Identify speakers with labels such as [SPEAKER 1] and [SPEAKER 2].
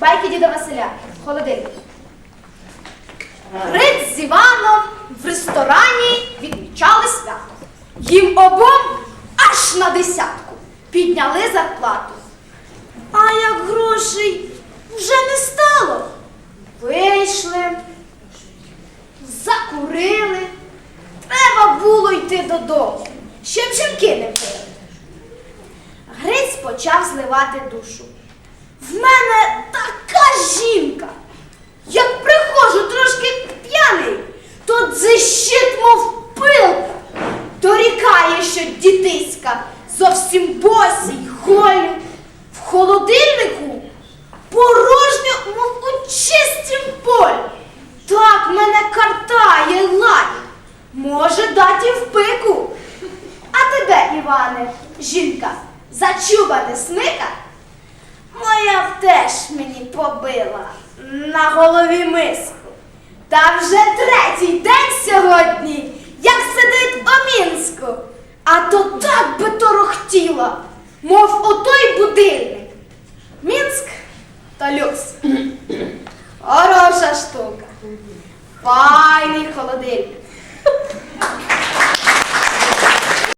[SPEAKER 1] Байки діда Василя. Холодильник. Гриць з Іваном в ресторані відмічали свято. Їм обом аж на десятку підняли зарплату. А як грошей вже не стало, вийшли, закурили. Треба було йти додому, щоб жінки не пили. Гриць почав зливати душу. В мене жінка. Як приходжу трошки п'яний, то дзищить, мов пилка. Дорікає, що дітиська зовсім босій, голі. В холодильнику порожньо, мов у чистім полі. Так мене картає лає. Може дати в пику. А тебе, Іване, жінка, зачубане смика? Моя б теж мені побила на голові миску. Та вже третій день сьогодні, як сидить у Мінську. А то так би торохтіла, мов отой будильник. Мінськ то люкс. Хороша штука. Файний холодильник.